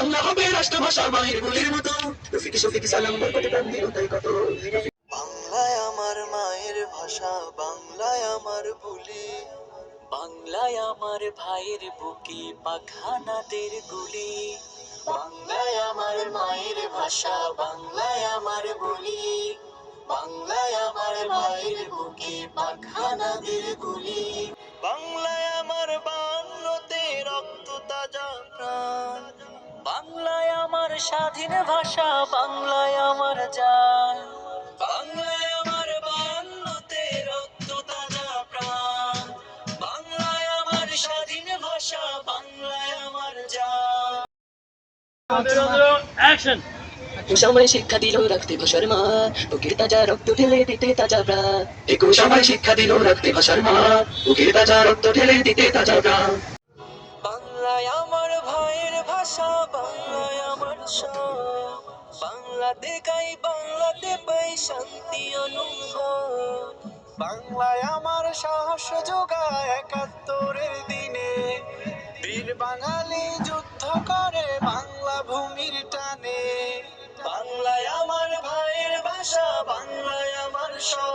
বাংলা হবে রাষ্ট্রভাষা মায়ের গুলির মতো। রফিক শফিক সালাম বরকত তাই কত। বাংলায় আমার মায়ের ভাষা, বাংলায় আমার বলি, বাংলায় আমার ভাইয়ের বুকে পাখানাদের গুলি। বাংলায় আমার মায়ের ভাষা, বাংলায় আমার বলি, বাংলায় আমার ভাইয়ের বুকে পাখানাদের গুলি। বাংলায় স্বাধীন ভাষা বাংলায় আমার জান বাংলায় আমার বাংলোতে রক্ত তাজা প্রাণ। বাংলায় আমার স্বাধীন ভাষা বাংলায় আমার জান সময় শিক্ষা দিল রাখতে ভাষার মা তাজা রক্ত ঢেলে দিতে তাজা প্রাণ। একুশ সময় শিক্ষা দিল রাখতে ভাষার মা বুকের তাজা রক্ত ঢেলে দিতে তাজা প্রাণ। বাংলায় আমার ভাইয়ের ভাষা বাংলাতে গাই, বাংলাতে পাই শান্তি অনুভব। বাংলায় আমার সাহস যোগায় একাত্তরের দিনে। বীর বাঙালি যুদ্ধ করে বাংলা ভূমির টানে। বাংলায় আমার ভাইয়ের ভাষা, বাংলায় আমার সব